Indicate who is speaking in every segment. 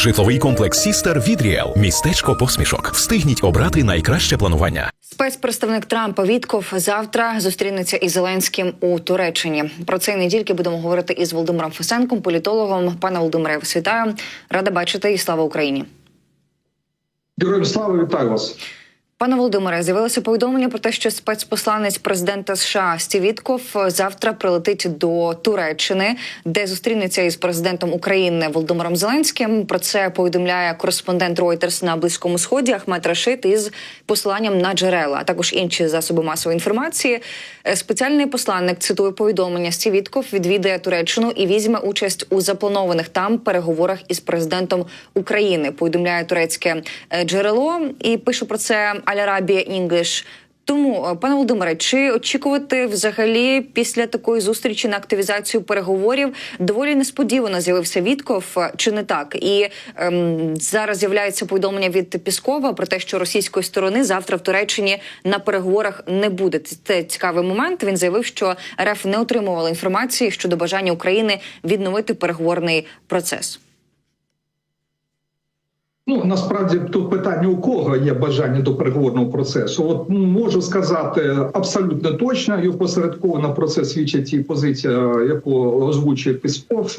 Speaker 1: Житловий комплекс Сістер від Ріел. Містечко посмішок. Встигніть обрати найкраще планування.
Speaker 2: Спецпредставник Трампа Вітков завтра зустрінеться із Зеленським у Туреччині. Про це і не тільки будемо говорити із Володимиром Фесенком, політологом. Пане Володимире, вас вітаю. Рада бачити і слава Україні.
Speaker 3: Героям слава вітаю вас.
Speaker 2: Пане Володимире, з'явилося повідомлення про те, що спецпосланець президента США Стів Вітков завтра прилетить до Туреччини, де зустрінеться із президентом України Володимиром Зеленським. Про це повідомляє кореспондент Reuters на близькому сході Ахмед Рашид із посиланням на джерела, а також інші засоби масової інформації. Е, Спеціальний посланник цитує повідомлення. Стів Вітков відвідає Туреччину і візьме участь у запланованих там переговорах із президентом України. Повідомляє турецьке е, джерело і пише про це Аль-Арабія Інгліш. Тому, е, пане Володимире, чи очікувати взагалі після такої зустрічі на активізацію переговорів доволі несподівано з'явився Вітков, е, чи не так? І ем, зараз з'являється повідомлення від Піскова про те, що російської сторони завтра в Туреччині на переговорах не буде. Це- Це цікавий момент. Він заявив, що РФ не отримувала інформації щодо бажання України відновити переговорний процес.
Speaker 3: Ну насправді тут питання у кого є бажання до переговорного процесу. От ну, можу сказати абсолютно точно, і опосередковано про це свідчить і позиція, яку озвучує Пісков.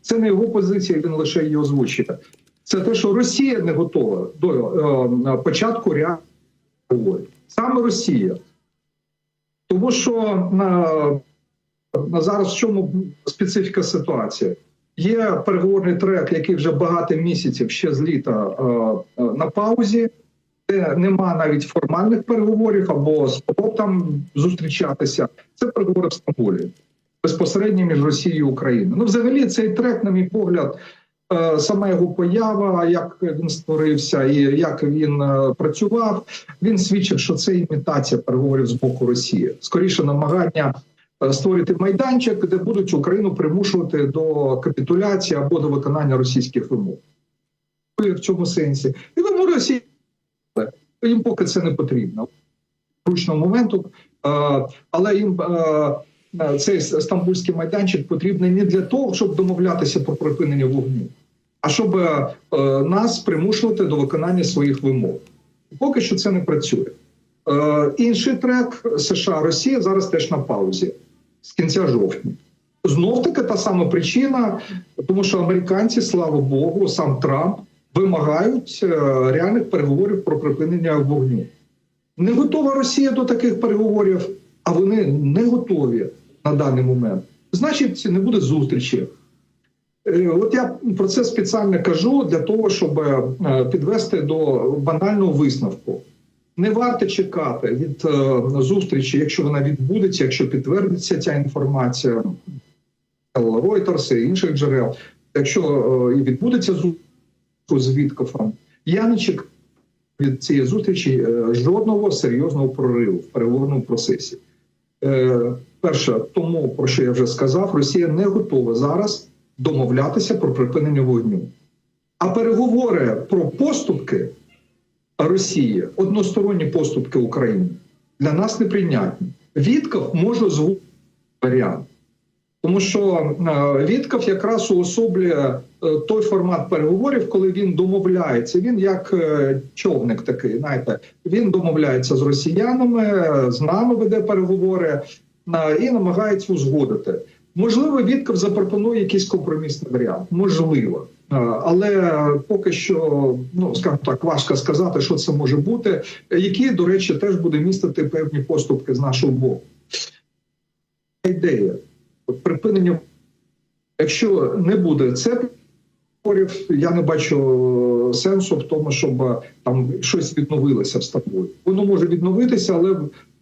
Speaker 3: Це не його позиція, він лише її озвучує. Це те, що Росія не готова до е, початку переговорів. Саме Росія. Тому що на, на зараз в чому специфіка ситуації? Є переговорний трек, який вже багато місяців ще з літа е, е, на паузі, де нема навіть формальних переговорів або спроб там зустрічатися. Це переговори в Стамбулі безпосередньо між Росією і Україною. Ну, взагалі, цей трек, на мій погляд, е, сама його поява, як він створився і як він працював, він свідчив, що це імітація переговорів з боку Росії. Скоріше намагання створити майданчик, де будуть Україну примушувати до капітуляції або до виконання російських вимог. В цьому сенсі. І тому Росія їм поки це не потрібно. Ручного моменту, але їм цей стамбульський майданчик потрібний не для того, щоб домовлятися про припинення вогню, а щоб нас примушувати до виконання своїх вимог. Поки що це не працює. Інший трек США Росія зараз теж на паузі з кінця жовтня. Знов таки та сама причина, тому що американці, слава Богу, сам Трамп вимагають е, реальних переговорів про припинення вогню. Не готова Росія до таких переговорів, а вони не готові на даний момент. Значить, не буде зустрічі. Е, От я про це спеціально кажу для того, щоб е, підвести до банального висновку. Не варто чекати від е, зустрічі, якщо вона відбудеться, якщо підтвердиться ця інформація Reuters і інших джерел. Якщо е, і відбудеться зустріч з Віткофом, я не чекаю від цієї зустрічі е, жодного серйозного прориву в переговорному процесі. Перше, тому про що я вже сказав, Росія не готова зараз домовлятися про припинення вогню. А переговори про поступки Росії, односторонні поступки України для нас неприйнятні. Вітков може озвучити варіант. Тому що е, Вітков якраз уособлює е, той формат переговорів, коли він домовляється. Він як е, човник такий, знаєте, він домовляється з росіянами, з нами веде переговори і намагається узгодити. Можливо, Вітков запропонує якийсь компромісний варіант. Можливо. Е, Але поки що, ну скажімо так, важко сказати, що це може бути, які, до речі, теж буде містити певні поступки з нашого боку. Ідея припинення, якщо не буде це я не бачу сенсу в тому, щоб е, там щось відновилося в Стамбулі. Воно може відновитися, але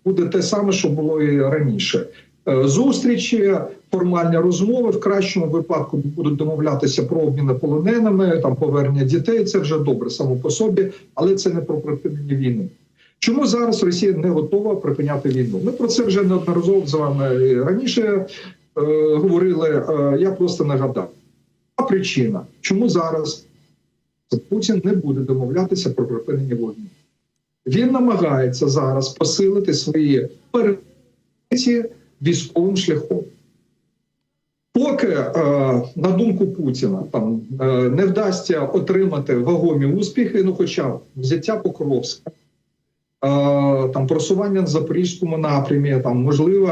Speaker 3: буде те саме, що було і раніше. Е, Зустрічі, формальні розмови в кращому випадку будуть домовлятися про обміни полоненими, там повернення дітей. Це вже добре само по собі, але це не про припинення війни. Чому зараз Росія не готова припиняти війну? Ми про це вже неодноразово з вами раніше е, говорили. Е, я просто нагадав. А причина, чому зараз Путін не буде домовлятися про припинення вогню? Він намагається зараз посилити свої переці військовим шляхом. Поки, е, на думку Путіна, там е, не вдасться отримати вагомі успіхи, ну хоча взяття Покровська, е, там просування на запорізькому напрямі, там можливо,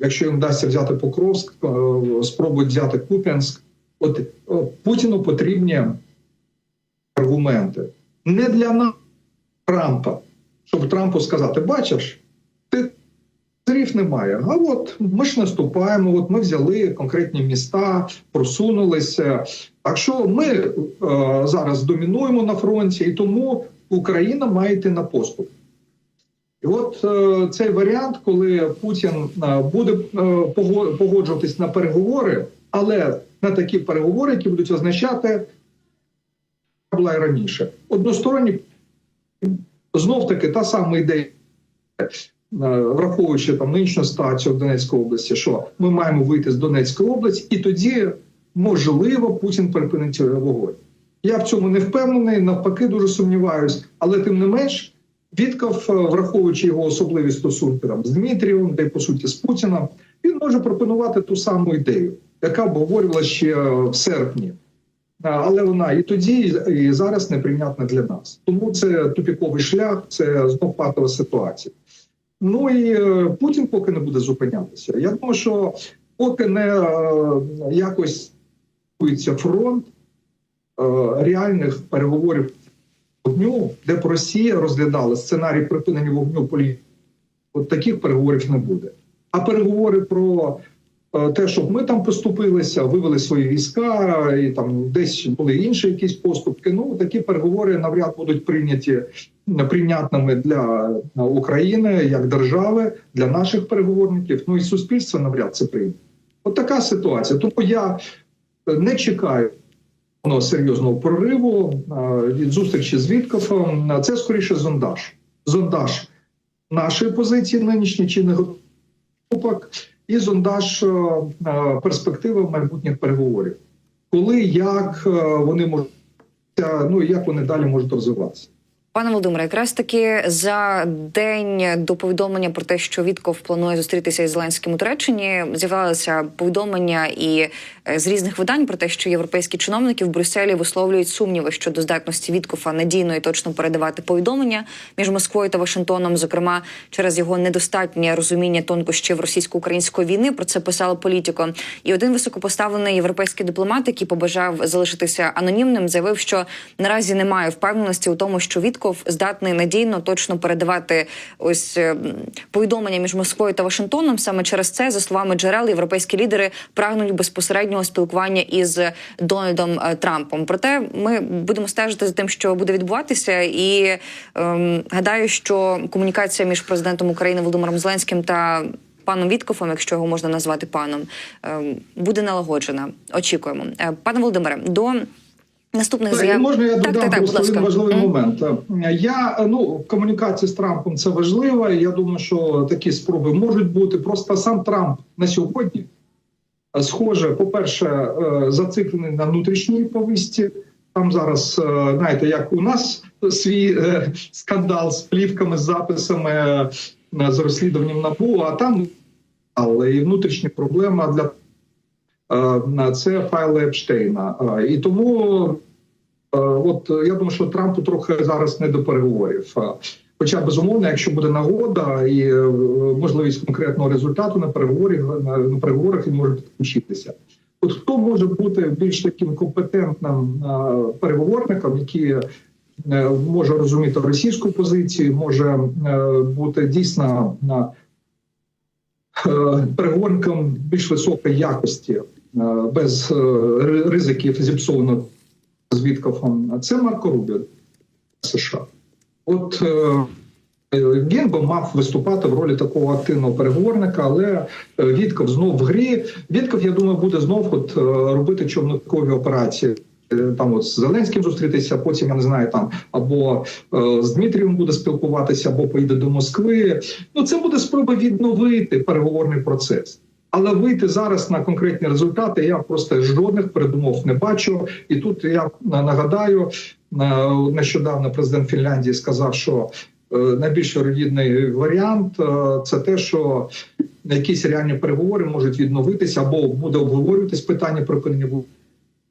Speaker 3: якщо їм вдасться взяти Покровськ, спробують взяти Куп'янськ. От Путіну потрібні аргументи не для нас Трампа, щоб Трампу сказати: бачиш, Царів немає. А от ми ж наступаємо. От ми взяли конкретні міста, просунулися. Так що ми е, зараз домінуємо на фронті, і тому Україна має йти на поступ. І от е, цей варіант, коли Путін е, буде е, погоджуватись на переговори, але на такі переговори, які будуть означати була раніше. Односторонні знов таки та сама ідея. Е, враховуючи там нинішню ситуацію в Донецькій області, що ми маємо вийти з Донецької області, і тоді можливо Путін припинить вогонь. Я в цьому не впевнений, навпаки, дуже сумніваюсь, але тим не менш. Вітков, е, враховуючи його особливі стосунки там з Дмитрієм, де по суті з Путіном, він може пропонувати ту саму ідею, яка обговорювалася ще в серпні. Але вона і тоді, і зараз неприйнятна для нас. Тому це тупіковий шлях, це знов патова ситуація. Ну і е, Путін поки не буде зупинятися. Я думаю, що поки не е, якось фронт е, реальних переговорів вогню, де б Росія розглядала сценарій припинення вогню полі, от таких переговорів не буде. А переговори про те, щоб ми там поступилися, вивели свої війська, і там десь були інші якісь поступки. Ну такі переговори навряд будуть прийняті прийнятними для е, України як держави, для наших переговорників. Ну і суспільство навряд це прийме. От така ситуація. Тому я е, не чекаю серйозного прориву е, від зустрічі з Віткофом. Це скоріше зондаж. Зондаж нашої позиції нинішньої чи не і зондаж е, е, перспективи майбутніх переговорів. Коли як е, вони можуть ну як вони далі можуть розвиватися.
Speaker 2: Пане Володимире, якраз таки за день до повідомлення про те, що Вітков планує зустрітися із Зеленським у Туреччині, з'явилися повідомлення і е, з різних видань про те, що європейські чиновники в Брюсселі висловлюють сумніви щодо здатності Віткофа надійно і точно передавати повідомлення між Москвою та Вашингтоном, зокрема через його недостатнє розуміння тонкощів російсько-української війни. Про це писало політико. І один високопоставлений європейський дипломат, який побажав залишитися анонімним, заявив, що наразі немає впевненості у тому, що Вітков здатний надійно точно передавати ось е, повідомлення між Москвою та Вашингтоном. Саме через це, за словами джерел, європейські лідери прагнуть безпосереднього спілкування із Дональдом е, Трампом. Проте ми будемо стежити за тим, що буде відбуватися, і ем, гадаю, що комунікація між президентом України Володимиром Зеленським та Паном Віткофом, якщо його можна назвати паном, ем, буде налагоджена. Очікуємо, Е, пане Володимире. До наступних
Speaker 3: Так,
Speaker 2: заяв
Speaker 3: Можна я
Speaker 2: так,
Speaker 3: додам
Speaker 2: так, так,
Speaker 3: просто один важливий
Speaker 2: Мгм.
Speaker 3: момент. Я ну комунікація з Трампом це важливо. Я думаю, що такі спроби можуть бути. Просто сам Трамп на сьогодні е, схоже, по-перше, е, зациклений на внутрішній повісті. Там зараз, е, знаєте, як у нас свій е, скандал з плівками, з записами е, з розслідуванням набу, а там але і внутрішні проблеми для е, це файли Епштейна. Е, І тому Е, От е, я думаю, що Трампу трохи зараз не до переговорів. Е, Хоча безумовно, якщо буде нагода і е, можливість конкретного результату на переговорах, на, на переговорах він може підключитися. От хто може бути більш таким компетентним е, переговорником, який е, може розуміти російську позицію, може е, бути дійсно е, переговорником більш високої якості, е, без е, ри- ризиків зіпсованого з Віткофом, це Марко Рубіо США. От е, він би мав виступати в ролі такого активного переговорника, але е, Вітков знов в грі. Вітков, я думаю, буде знов от е, робити човникові операції. Е, Там от з Зеленським зустрітися, потім я не знаю, там або е, з Дмитрієм буде спілкуватися, або поїде до Москви. Ну це буде спроба відновити переговорний процес. Але вийти зараз на конкретні результати я просто жодних передумов не бачу. І тут я нагадаю, нещодавно президент Фінляндії сказав, що е, найбільш вірогідний варіант е, це те, що якісь реальні переговори можуть відновитися або буде обговорюватись питання припинення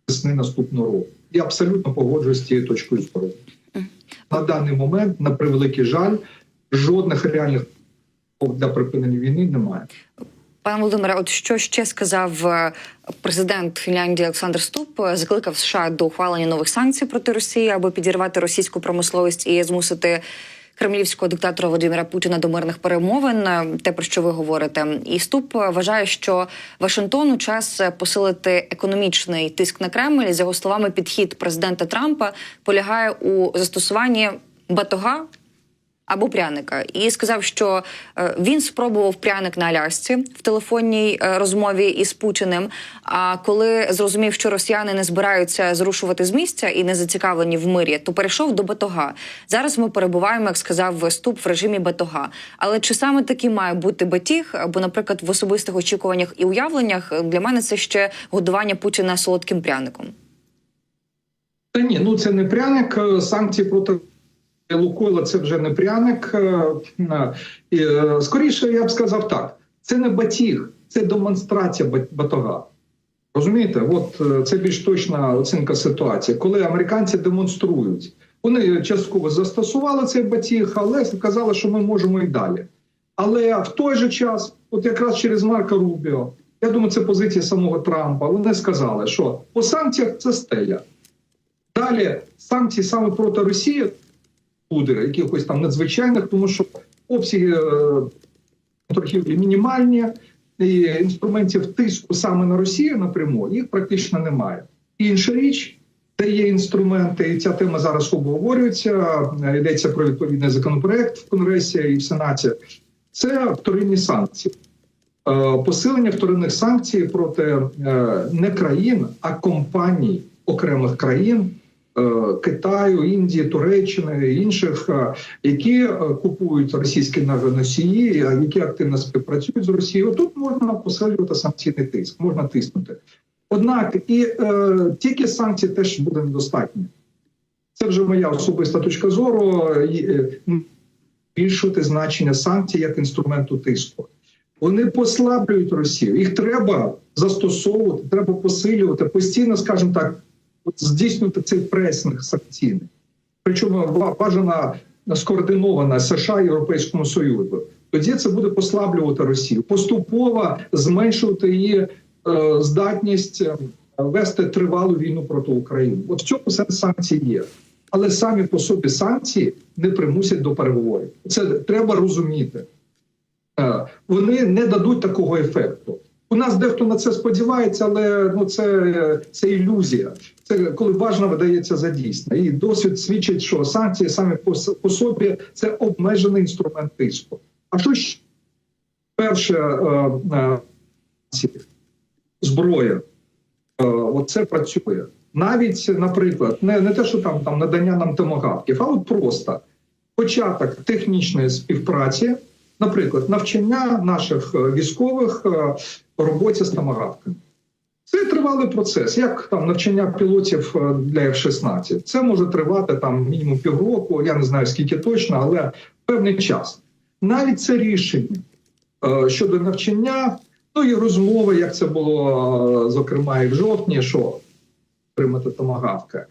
Speaker 3: весни наступного року. Я абсолютно погоджуюсь з цією точкою зору. На даний момент, на превеликий жаль, жодних реальних для припинення війни немає.
Speaker 2: Пане Володимире, от що ще сказав е, президент Фінляндії Олександр Ступ, е, закликав США до ухвалення нових санкцій проти Росії, аби підірвати російську промисловість і змусити кремлівського диктатора Володимира Путіна до мирних перемовин. е, Те про що ви говорите, і Ступ вважає, що Вашингтону час посилити економічний тиск на Кремль. За його словами, підхід президента Трампа полягає у застосуванні батога або пряника, і сказав, що е, він спробував пряник на Алясці в телефонній е, розмові із Путіним. А коли зрозумів, що росіяни не збираються зрушувати з місця і не зацікавлені в мирі, то перейшов до батога. Зараз ми перебуваємо, як сказав виступ, в режимі батога. Але чи саме такий має бути батіг? Бо, наприклад, в особистих очікуваннях і уявленнях е, для мене це ще годування Путіна солодким пряником.
Speaker 3: Та ні, ну це не пряник. Санкції проти Лукойла це вже не пряник. Е, е, Скоріше я б сказав так: це не батіг, це демонстрація батога. Розумієте, от е, це більш точна оцінка ситуації, коли американці демонструють. Вони частково застосували цей батіг, але сказали, що ми можемо і далі. Але в той же час, от якраз через Марка Рубіо, я думаю, це позиція самого Трампа. Вони сказали, що по санкціях це стеля. Далі санкції саме проти Росії буде якихось там надзвичайних, тому що обсяги е, торгівлі мінімальні, і інструментів тиску саме на Росію напряму їх практично немає. Інша річ, де є інструменти, і ця тема зараз обговорюється. Йдеться про відповідний законопроект в Конгресі і в Сенаті. Це вторинні санкції. Е, Посилення вторинних санкцій проти е, не країн, а компаній окремих країн Китаю, Індії, Туреччини інших, е, які е, купують російські носії, е, які активно співпрацюють з Росією. Тут можна посилювати санкційний тиск, можна тиснути. Однак і е, тільки санкції теж буде недостатньо. Це вже моя особиста точка зору. е, значення санкцій як інструменту тиску. Вони послаблюють Росію. Їх треба застосовувати, треба посилювати постійно, скажімо так, здійснювати цей пресинг санкційний. Причому бажана скоординована США і Європейському Союзу. Тоді це буде послаблювати Росію, поступово зменшувати її е, здатність е, вести тривалу війну проти України. От в цьому сенс санкцій є. Але самі по собі санкції не примусять до переговорів. Це треба розуміти. Е, Вони не дадуть такого ефекту. У нас дехто на це сподівається, але ну це, це ілюзія. Це коли важно видається за дійсне. І досвід свідчить, що санкції самі по, по собі це обмежений інструмент тиску. А що ще? перше е, е, зброя? Е, Оце працює. Навіть, наприклад, не, не те, що там, там надання нам томогавків, а от просто початок технічної співпраці, наприклад, навчання наших е, військових е, роботі з томагавками. Це тривалий процес, як там навчання пілотів е, для F-16. Це може тривати там мінімум півроку, я не знаю скільки точно, але певний час. Навіть це рішення щодо навчання, ну і розмови, як це було, зокрема, і в жовтні, що отримати томагавка.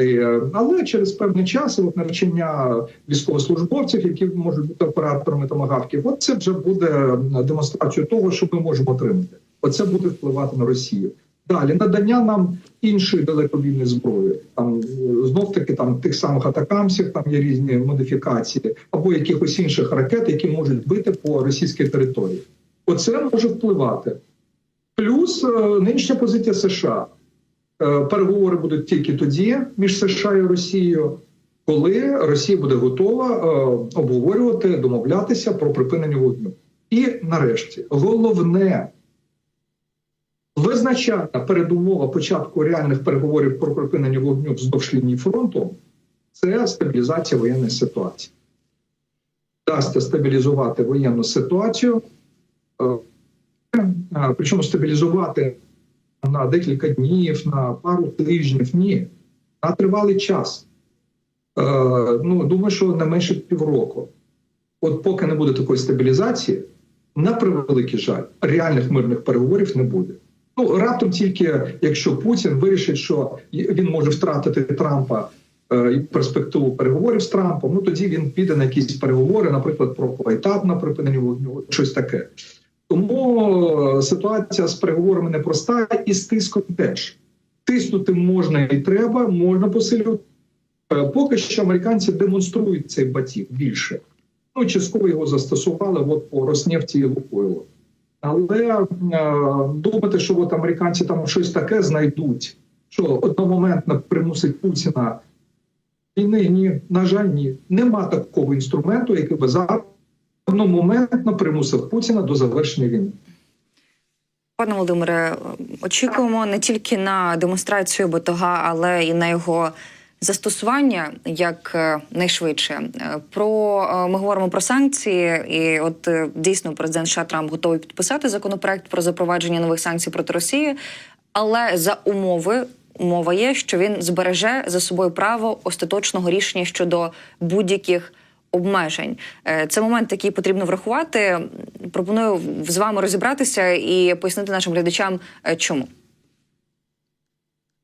Speaker 3: Е, Але через певний час от навчання військовослужбовців, які можуть бути операторами томагавків, от це вже буде демонстрацією того, що ми можемо отримати. Оце буде впливати на Росію. Далі надання нам іншої далекобійної зброї, там знов таки там тих самих атакамсів, там є різні модифікації, або якихось інших ракет, які можуть бити по російській території. Оце може впливати. Плюс е, нинішня позиція США. Е, Переговори будуть тільки тоді між США і Росією, коли Росія буде готова е, обговорювати, домовлятися про припинення вогню. І нарешті головне визначальна передумова початку реальних переговорів про припинення вогню вздовж лінії фронту це стабілізація воєнної ситуації. Дасться стабілізувати воєнну ситуацію, е, причому стабілізувати на декілька днів, на пару тижнів. Ні, на тривалий час. Е, ну, думаю, що не менше півроку. От поки не буде такої стабілізації, на превеликий жаль, реальних мирних переговорів не буде. Ну раптом тільки якщо Путін вирішить, що він може втратити Трампа е, і перспективу переговорів з Трампом, ну тоді він піде на якісь переговори, наприклад, про поетапне припинення вогню, щось таке. Тому е, ситуація з переговорами непроста, і з тиском теж тиснути можна і треба, можна посилювати. Е, Поки що американці демонструють цей батіг більше. Ну, частково його застосували от по Роснефті і Лукойлу. Але е, думати, що от американці там щось таке знайдуть, що одномоментно примусить Путіна війни, ні, на жаль, ні. Нема такого інструменту, який би зараз одномоментно примусив Путіна до завершення війни.
Speaker 2: Пане Володимире, очікуємо не тільки на демонстрацію Ботога, але і на його застосування як е, найшвидше. Е, Про е, ми говоримо про санкції, і от дійсно президент США Трамп готовий підписати законопроект про запровадження нових санкцій проти Росії, але за умови. Умова є, що він збереже за собою право остаточного рішення щодо будь-яких обмежень. Е, Це момент, який потрібно врахувати. Пропоную з вами розібратися і пояснити нашим глядачам, е, чому.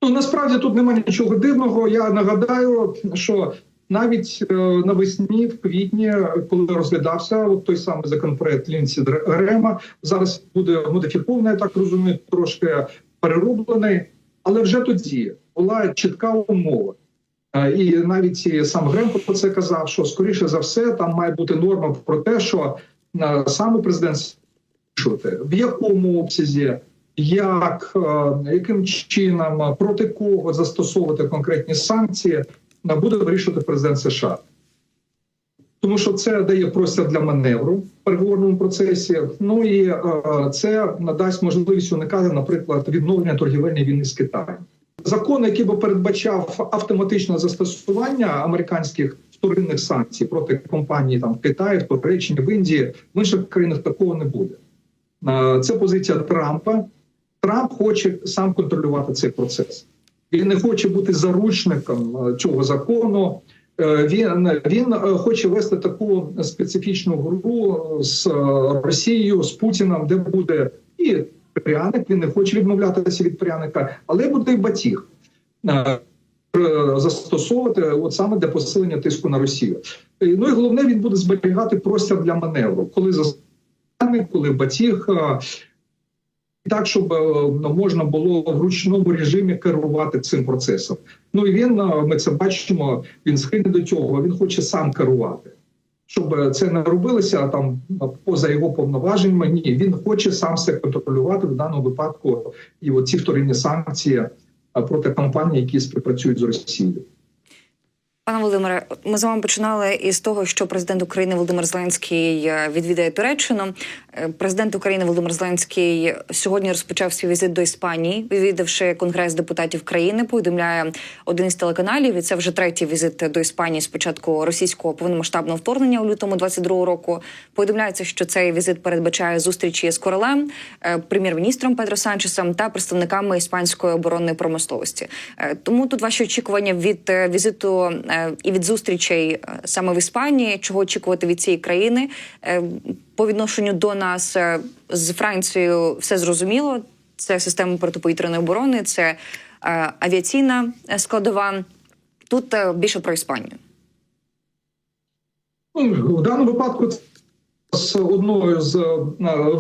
Speaker 3: Ну насправді тут немає нічого дивного. Я нагадаю, що навіть е, навесні, в квітні, коли розглядався от той самий законопроект Лінсі Грема, зараз буде модифікований, я так розумію, трошки перероблений, але вже тоді була чітка умова. Е, І навіть сам Грем про це казав, що скоріше за все там має бути норма про те, що е, саме президент вирішувати, в якому обсязі, як, е, яким чином, проти кого застосовувати конкретні санкції, буде вирішувати президент США. Тому що це дає простір для маневру в переговорному процесі. Ну і це надасть можливість уникати, наприклад, відновлення торгівельної війни з Китаєм. Закон, який би передбачав автоматичне застосування американських вторинних санкцій проти компаній там в Китаї, в Туреччині, в Індії, в інших країнах такого не буде. Е, Це позиція Трампа. Трамп хоче сам контролювати цей процес. Він не хоче бути заручником е, цього закону. Е, Він він хоче вести таку специфічну гру з Росією, з Путіном, де буде і пряник. Він не хоче відмовлятися від пряника, але буде батіг Е, застосовувати от саме для посилення тиску на Росію. Е, Ну і головне, він буде зберігати простір для маневру, коли застане, коли батіг. е, так, щоб ну, можна було в ручному режимі керувати цим процесом. Ну і він ми це бачимо. Він схильний до цього. Він хоче сам керувати, щоб це не робилося там поза його повноваженнями. Ні, він хоче сам себе контролювати в даному випадку. І оці вторинні санкції проти компаній, які співпрацюють з Росією.
Speaker 2: Пане Володимире, ми з вами починали із того, що президент України Володимир Зеленський е, відвідає Туреччину. Е, Президент України Володимир Зеленський сьогодні розпочав свій візит до Іспанії, відвідавши конгрес депутатів країни. Повідомляє один із телеканалів. І це вже третій візит до Іспанії з початку російського повномасштабного вторгнення у лютому 22-го року. Повідомляється, що цей візит передбачає зустрічі з королем, е, прем'єр-міністром Педро Санчесом та представниками іспанської оборонної промисловості. Е, Тому тут ваші очікування від візиту і від зустрічей саме в Іспанії, чого очікувати від цієї країни по відношенню до нас е, з Францією все зрозуміло. Це система протиповітряної оборони, це е, авіаційна е, складова. Тут більше про Іспанію.
Speaker 3: Ну, в даному випадку з одною з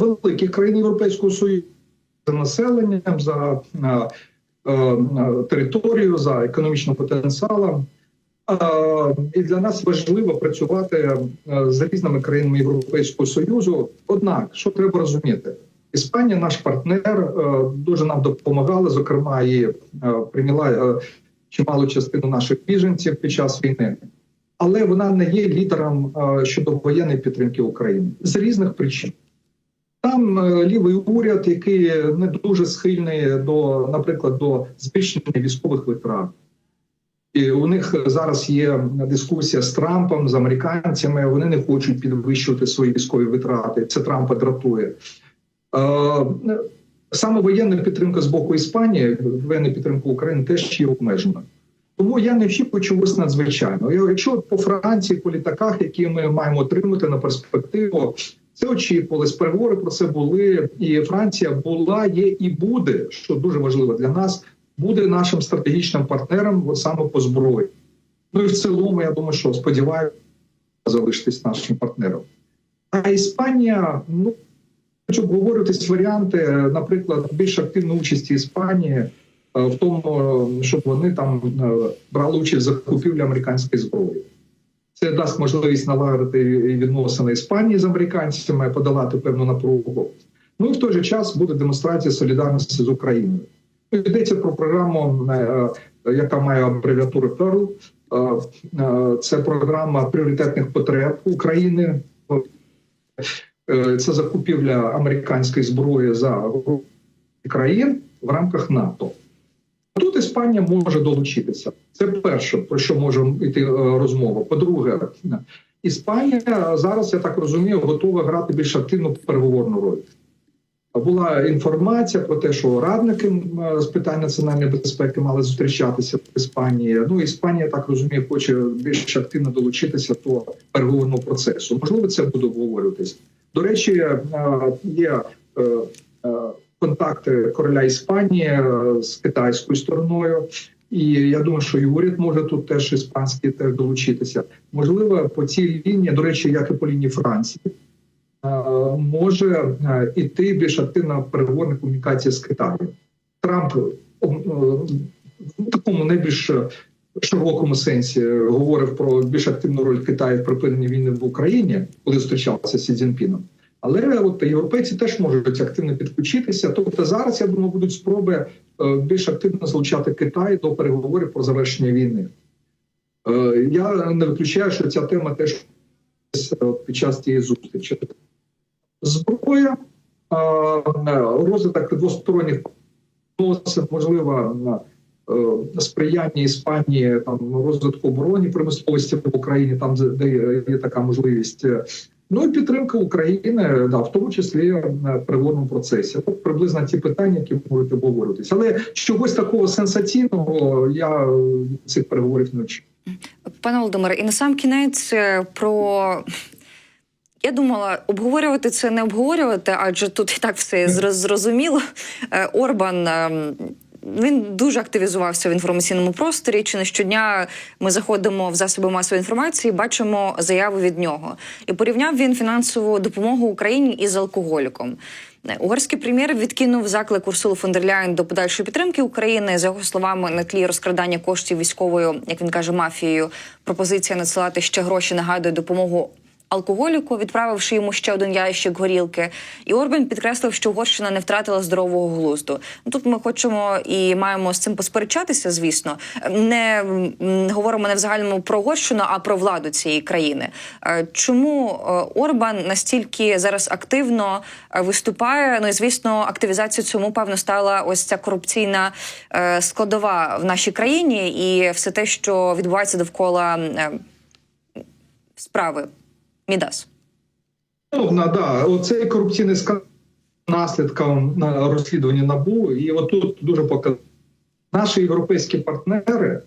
Speaker 3: великих країн Європейського Союзу за населенням, за територію, за економічним потенціалом. І для нас важливо працювати е, з різними країнами Європейського Союзу. Однак, що треба розуміти, Іспанія, наш партнер, е, дуже нам допомагала. Зокрема, і е, прийняла чималу частину наших біженців під час війни але вона не є лідером щодо воєнної підтримки України з різних причин. Там лівий уряд, який не дуже схильний до, наприклад, до збільшення військових витрат. І у них зараз є дискусія з Трампом, з американцями. Вони не хочуть підвищувати свої військові витрати. Це Трампа дратує. Е, Саме воєнна підтримка з боку Іспанії, воєнна підтримка України теж є обмежена. Тому я не очікую чогось надзвичайного. Якщо по Франції, по літаках, які ми маємо отримати на перспективу, Це очікувалось. Переговори про це були, і Франція була, є і буде, що дуже важливо для нас, буде нашим стратегічним партнером саме по зброї. Ну і в цілому, я думаю, що сподіваюся залишитись нашим партнером. А Іспанія, ну хочу обговорюватись варіанти, наприклад, більш активної участі Іспанії е, в тому, щоб вони там е, брали участь в закупівлі американської зброї. Це дасть можливість налагодити відносини Іспанії з американцями, подолати певну напругу. Ну і в той же час буде демонстрація солідарності з Україною. Йдеться про програму, е, яка має абревіатуру PEARL. Е, Це програма пріоритетних потреб України. Е, Це закупівля американської зброї за країн в рамках НАТО. Тут Іспанія може долучитися. Це перше, про що може йти розмова. По-друге, Іспанія зараз, я так розумію, готова грати більш активну переговорну роль. Була інформація про те, що радники з питань національної безпеки мали зустрічатися в Іспанії. Ну, Іспанія, так розумію, хоче більш активно долучитися до переговорного процесу. Можливо, це буде обговорюватись. До речі, е, є е, е, контакти короля Іспанії з китайською стороною. І я думаю, що і уряд може тут теж іспанський теж долучитися. Можливо, по цій лінії, до речі, як і по лінії Франції, може е, іти більш активна переговорна комунікація з Китаєм. Трамп е, в такому найбільш широкому сенсі говорив про більш активну роль Китаю в припиненні війни в Україні, коли зустрічався Сі Цзіньпіном. Але от європейці теж можуть активно підключитися. Тобто зараз я думаю, будуть спроби е, більш активно залучати Китай до переговорів про завершення війни. Е, Я не виключаю, що ця тема теж е, під час цієї зустрічі. Зброя, розвиток двосторонніх відносин, можливо, е, сприяння Іспанії там розвитку оборони промисловості в Україні, там де є така можливість. Ну і підтримка України, да, в тому числі в переговорному процесі. От приблизно ті питання, які можуть обговорюватися. Але чогось такого сенсаційного я цих переговорів не очікую.
Speaker 2: Пане Володимире, і на сам кінець е, про. Я думала, обговорювати це не обговорювати, адже тут і так все зрозуміло. Е, Орбан. ем, Він дуже активізувався в інформаційному просторі. Чи не щодня ми заходимо в засоби масової інформації, бачимо заяву від нього. І порівняв він фінансову допомогу Україні із алкоголіком. Е, Угорський прем'єр відкинув заклик Урсули фон дер до подальшої підтримки України. За його словами, на тлі розкрадання коштів військовою, як він каже, мафією. Пропозиція надсилати ще гроші нагадує допомогу алкоголіку, відправивши йому ще один ящик горілки. І Орбан підкреслив, що Угорщина не втратила здорового глузду. Ну, Тут ми хочемо і маємо з цим посперечатися, звісно. Не говоримо не в загальному про Угорщину, а про владу цієї країни. Е, Чому е, Орбан настільки зараз активно е, виступає? Ну і звісно, активізацією цьому певно стала ось ця корупційна складова в нашій країні, і все те, що відбувається довкола справи Мідас.
Speaker 3: Да, оцей корупційний скандал наслідком на розслідування набу, і отут дуже показано. Наші європейські партнери,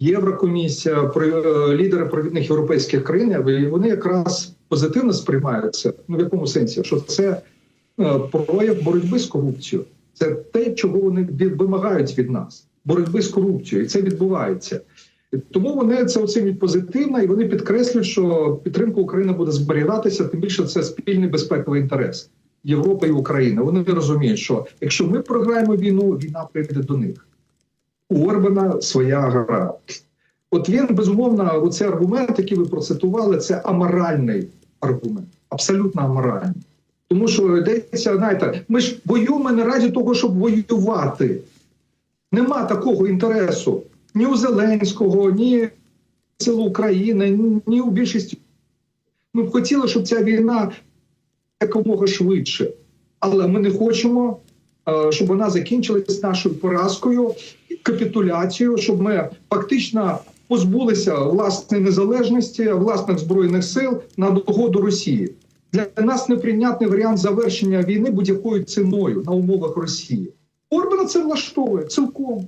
Speaker 3: Єврокомісія, е, лідери провідних європейських країн, вони якраз позитивно сприймають це. Ну в якому сенсі? Що це е, прояв боротьби з корупцією. Це те, чого вони вимагають від нас: боротьби з корупцією, і це відбувається. Тому вони це оцінюють позитивно, і вони підкреслюють, що підтримка України буде зберігатися. Тим більше це спільний безпековий інтерес Європи і України. Вони розуміють, що якщо ми програємо війну, війна прийде до них. У Орбана своя гра. От він безумовно, оцей аргумент, який ви процитували, це аморальний аргумент, абсолютно аморальний. Тому що йдеться, знаєте, ми ж воюємо не раді того, щоб воювати. Нема такого інтересу ні у Зеленського, ні сил України, ні- у більшості. Ми б хотіли, щоб ця війна якомога швидше. Але ми не хочемо, е, щоб вона закінчилась нашою поразкою, капітуляцією, щоб ми фактично позбулися власної незалежності, власних збройних сил на догоду Росії. Для нас неприйнятний варіант завершення війни будь-якою ціною на умовах Росії. Орбана це влаштовує цілком.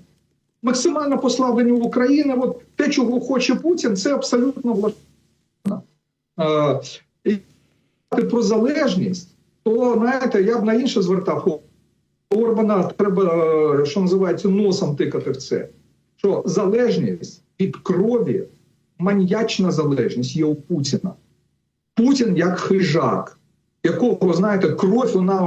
Speaker 3: Максимальне послаблення України, от те, чого хоче Путін, це абсолютно влаштовано. Е, і про залежність, то знаєте, я б на інше звертав. Орбана треба, е, що називається, носом тикати в це. Що залежність від крові, маньячна залежність є у Путіна. Путін як хижак, якого, знаєте, кров вона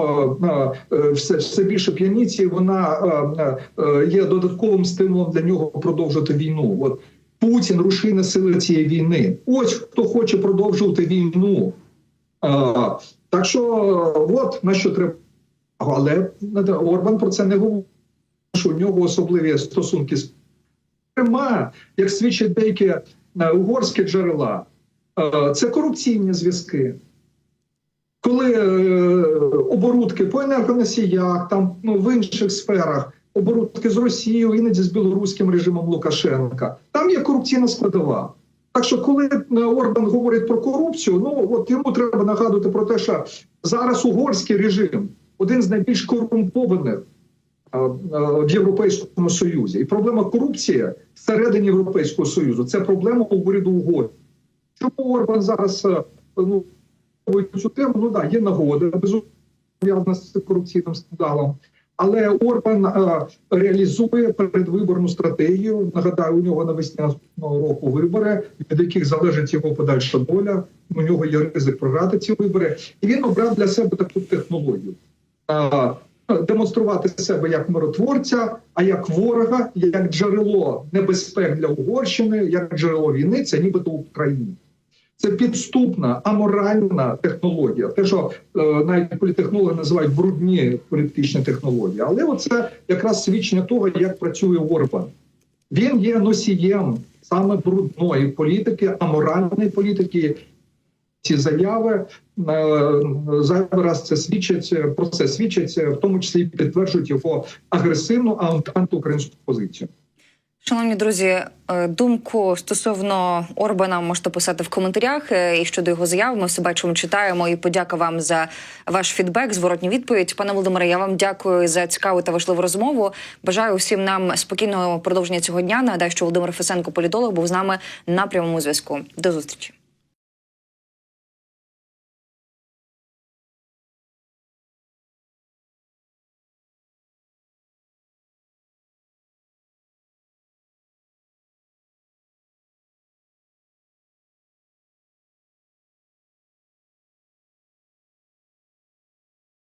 Speaker 3: е, е, все, все більше п'яніці, вона е, е, є додатковим стимулом для нього продовжувати війну. От Путін рушійна сила цієї війни. Ось хто хоче продовжувати війну. Е, так що, е, от на що треба. Але Орбан про це не говорить, що у нього особливі стосунки з Крима, як свідчать деякі е, угорські джерела, е, це корупційні зв'язки. Коли е, оборудки по енергоносіях, там ну, в інших сферах, оборудки з Росією, іноді з білоруським режимом Лукашенка, там є корупційна складова. Так що, коли е, Орбан говорить про корупцію, ну от йому треба нагадувати про те, що зараз угорський режим один з найбільш корумпованих е, в Європейському Союзі. І проблема корупції всередині Європейського Союзу це проблема уряду угору. Чому Орбан зараз ну, цю тему? Ну да, є нагода безумовно з корупційним скандалом. Але Орбан е, реалізує передвиборну стратегію. Нагадаю, у нього навесні наступного року вибори, від яких залежить його подальша доля. У нього є ризик програти ці вибори, і він обрав для себе таку технологію. Е, Демонструвати себе як миротворця, а як ворога, як джерело небезпек для Угорщини, як джерело війни, це нібито Україна. Це підступна, аморальна технологія. Те, що е, навіть політехнологи називають брудні політичні технології. Але оце якраз свідчення того, як працює Орбан. Він є носієм саме брудної політики, аморальної політики. Ці заяви е, зайвий раз це свідчить про це свідчить, в тому числі підтверджують його агресивну ант- антиукраїнську позицію.
Speaker 2: Шановні друзі, е, думку стосовно Орбана можете писати в коментарях. е, І щодо його заяв, ми все бачимо, читаємо. І подяка вам за ваш фідбек, зворотню відповідь. Пане Володимире, я вам дякую за цікаву та важливу розмову. Бажаю всім нам спокійного продовження цього дня. Нагадаю, що Володимир Фесенко, політолог, був з нами на прямому зв'язку. До зустрічі.